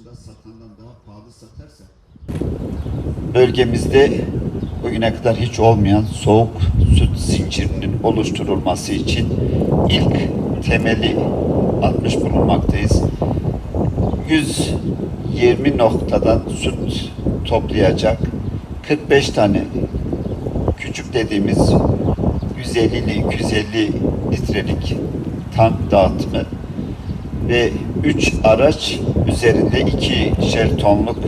dışında satandan daha pahalı satarsa Bölgemizde bugüne kadar hiç olmayan soğuk süt zincirinin oluşturulması için ilk temeli atmış bulunmaktayız. 120 noktadan süt toplayacak 45 tane küçük dediğimiz 150 ile 250 litrelik tank dağıtımı ve 3 araç üzerinde 2'şer tonluk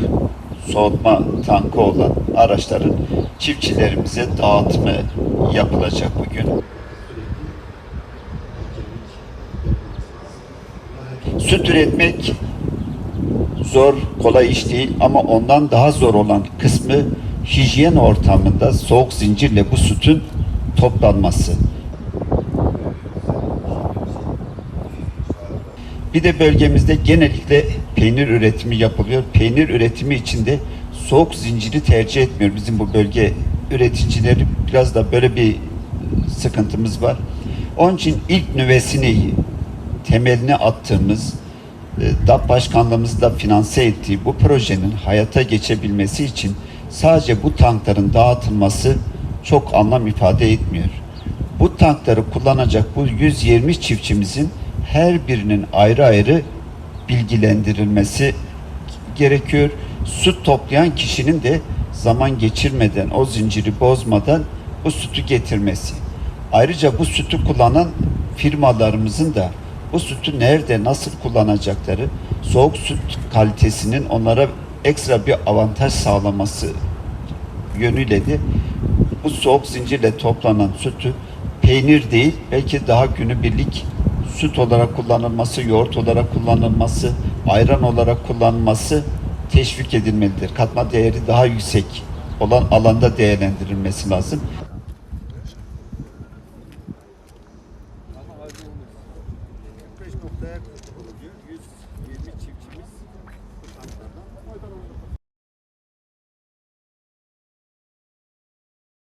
soğutma tankı olan araçların çiftçilerimize dağıtımı yapılacak bugün. Süt üretmek zor, kolay iş değil ama ondan daha zor olan kısmı hijyen ortamında soğuk zincirle bu sütün toplanması. Bir de bölgemizde genellikle peynir üretimi yapılıyor. Peynir üretimi için de soğuk zinciri tercih etmiyor. Bizim bu bölge üreticileri biraz da böyle bir sıkıntımız var. Onun için ilk nüvesini temelini attığımız e, DAP Başkanlığımızın da finanse ettiği bu projenin hayata geçebilmesi için sadece bu tankların dağıtılması çok anlam ifade etmiyor. Bu tankları kullanacak bu 120 çiftçimizin her birinin ayrı ayrı bilgilendirilmesi gerekiyor. Süt toplayan kişinin de zaman geçirmeden, o zinciri bozmadan bu sütü getirmesi. Ayrıca bu sütü kullanan firmalarımızın da bu sütü nerede, nasıl kullanacakları, soğuk süt kalitesinin onlara ekstra bir avantaj sağlaması yönüyle de bu soğuk zincirle toplanan sütü peynir değil belki daha günübirlik süt olarak kullanılması, yoğurt olarak kullanılması, ayran olarak kullanılması teşvik edilmelidir. Katma değeri daha yüksek olan alanda değerlendirilmesi lazım. ama ayrı olmaz. 45 noktaya kuruluyor. 120 çiftçimiz bu tanklardan